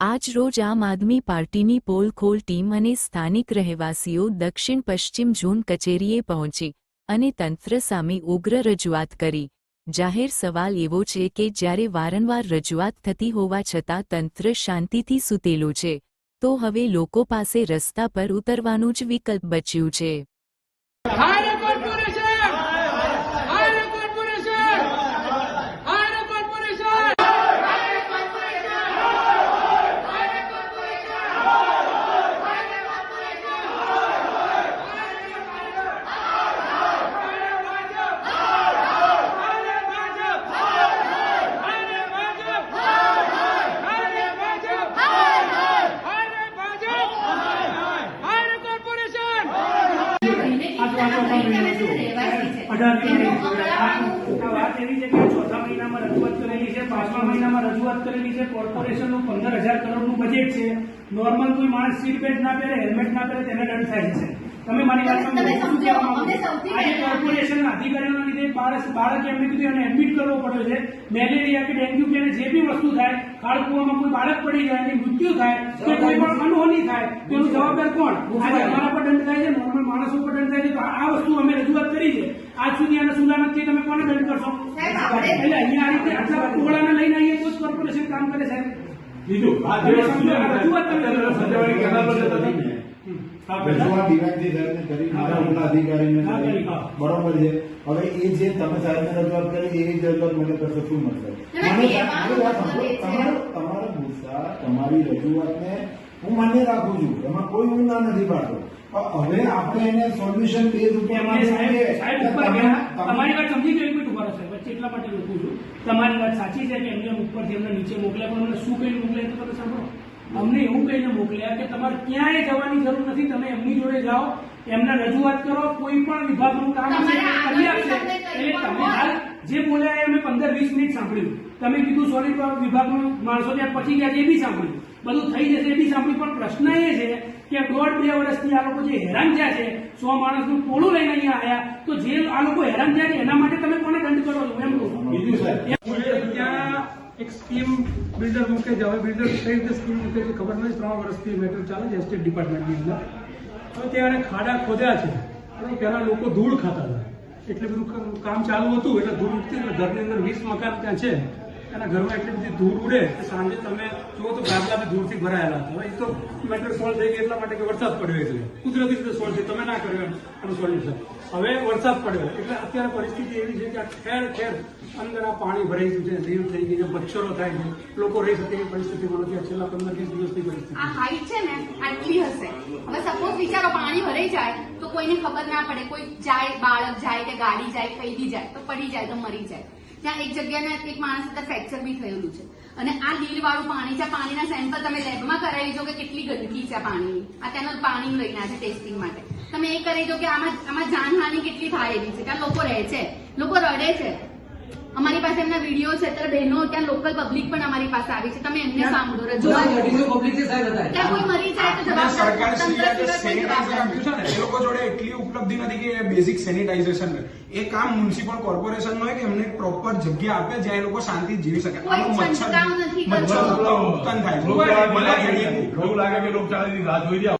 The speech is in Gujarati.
આજ રોજ આમ આદમી પાર્ટીની પોલખોલ ટીમ અને સ્થાનિક રહેવાસીઓ દક્ષિણ પશ્ચિમ ઝોન કચેરીએ પહોંચી અને તંત્ર સામે ઉગ્ર રજૂઆત કરી. જાહેર સવાલ એવો છે કે જ્યારે વારંવાર રજૂઆત થતી હોવા છતાં તંત્ર શાંતિથી સૂતેલું છે, તો હવે લોકો પાસે રસ્તા પર ઉતરવાનું જ વિકલ્પ બચ્યું છે હારે કોર્પોરેશન હારે કોર્પોરેશન હારે કોર્પોરેશન હારે કોર્પોરેશન અઢાર તારીખ. આ વાત એવી છે કે ચોથા મહિનામાં રજૂઆત કરેલી છે પાંચમા મહિનામાં રજૂઆત કરેલી છે કોર્પોરેશનનું નોર્મલ કોઈ માણસ સીટ બેલ્ટ ના પહેરે હેલ્મેટ ના પહેરે તેને દંડ થાય છે તમે મારી વાત આજે કોર્પોરેશનના લીધે બાળક એમને કીધું એને એડમિટ કરવો પડ્યો છે મેલેરિયા કે ડેન્ગ્યુ કે જે બી વસ્તુ થાય કાળકુવામાં કોઈ બાળક પડી જાય એની મૃત્યુ થાય કે કોઈ પણ અનહોની થાય તો જવાબદાર કોણ આજે અમારા થાય છે નોર્મલ માણસ ઉપર દંડ થાય છે તો આ વસ્તુ અમે રજૂઆત કરી છે. આજ સુધી આને સુધાર નથી તમે કોને દંડ કરશો? એટલે અહીંયા આ રીતે આટલા ટોળાને લઈને આવીએ તો જ કોર્પોરેશન કામ કરે સાહેબ. બીજું આ જે ને, રજૂઆત તમે ને, રજૂઆત. બરોબર છે. હવે એ જે તમે સાહેબ રજૂઆત કરી એ જ રજૂઆત મને કરશો શું મળશે? તમારો તમારો ગુસ્સા તમારી રજૂઆતને હું માન્ય રાખું છું. એમાં કોઈ હું ના નથી પાડતો. હવે આપણે એને સોલ્યુશન બેઝ ઉપર તમારી વાત સમજી ગયો મિનિટ ઊભા રહો સાહેબ. વચ્ચે એટલા માટે લખું છું તમારી વાત સાચી છે કે એમને ઉપરથી એમને નીચે મોકલ્યા પણ અમને શું કહીને મોકલ્યા તો તમે સાંભળો. અમને એવું કહીને મોકલ્યા કે તમારે ક્યાંય જવાની જરૂર નથી તમે એમની જોડે જાઓ એમને રજૂઆત કરો કોઈ પણ વિભાગનું કામ કરી આપશે. એટલે તમે હાલ જે બોલ્યા એ અમે પંદર વીસ મિનિટ સાંભળ્યું. તમે કીધું સોરી વિભાગનું માણસો ત્યાં પછી ગયા છે એ બી સાંભળ્યું. બધું થઈ જશે એ બી સાંભળ્યું. પણ પ્રશ્ન એ છે કે દોઢ બે વર્ષથી આ લોકો જે હેરાન થયા છે સો માણસનું પોળું લઈને અહીંયા આવ્યા તો જે આ લોકો હેરાન થયા છે એના માટે તમે કોને દંડ કરો છો? એમ કહું ત્યાં એક સ્કીમ બિલ્ડર મૂકે છે. હવે બિલ્ડર કઈ રીતે સ્કીમ મૂકે છે ખબર નથી. ત્રણ વર્ષથી મેટર ચાલે છે એસ્ટેટ ડિપાર્ટમેન્ટની અંદર. હવે ત્યાં એણે ખાડા ખોદ્યા છે. અને પહેલા લોકો ધૂળ ખાતા હતા. એટલે બધું કામ ચાલુ હતું. એટલે ધૂળ ઉઠતી એટલે ઘરની અંદર વીસ મકાન ત્યાં છે. એના ઘરમાં એટલી બધી ધૂળ ઉડે કે સાંજે તમે જુઓ તો ગાદલા બી ધૂળથી ભરાયેલા હતા એ તો મેટર સોલ્વ થઈ ગઈ એટલા માટે કે વરસાદ પડ્યો એટલે. કુદરતી રીતે સોલ્વ થઈ તમે ના કર્યો એનું સોલ્યુશન હવે વરસાદ પડ્યો. એટલે અત્યારે પરિસ્થિતિ એવી છે કે ઠેર ઠેર અંદર આ પાણી ભરાઈ ગયું છે લીવ થઈ ગઈ છે, મચ્છરો થાય છે. લોકો રહી શકે એવી પરિસ્થિતિમાં નથી. છેલ્લા પંદર વીસ દિવસની પરિસ્થિતિ. આ હાઈટ છે ને, આટલી હશે. હવે સપોઝ વિચારો પાણી ભરાઈ જાય, તો કોઈને ખબર ના પડે. કોઈ જાય, બાળક જાય કે ગાડી જાય બી જાય, તો પડી જાય, તો મરી જાય. ત્યાં એક જગ્યાને એક માણસ અત્યારે ફ્રેક્ચર બી થયેલું છે. અને આ લીલ વાળું પાણી છે પાણીના સેમ્પલ તમે લેબમાં કરાવી જો કે કેટલી ગંદકી છે આ પાણીની. આ ત્યાંનું પાણી લઈને છે ટેસ્ટિંગ માટે. તમે એ કરી દો કે આમાં આમાં જાનહાનિ કેટલી થાય એવી છે. ત્યાં લોકો રહે છે. લોકો રડે છે. અમારી પાસે એમના વીડિયો છે. અત્યારે બહેનો ત્યાં લોકલ પબ્લિક પણ અમારી પાસે આવી છે. તમે એમને સાંભળો રજૂઆત ત્યાં કોઈ મરી જાય તો જવાબદાર લોકો જોડે એટલી ઉપલબ્ધિ નથી કે બેઝિક સેનિટાઇઝેશન એ કામ મ્યુનિસિપલ કોર્પોરેશન નો હોય કે એમને પ્રોપર જગ્યા આપે જ્યાં એ લોકો શાંતિ જીવી શકે મચ્છર મચ્છર કરતો. ઉત્પન્ન થાય લાગે કે ઘડીએ. રોગ લાગે કે રોગચાળાની રાહ જોઈ રહ્યા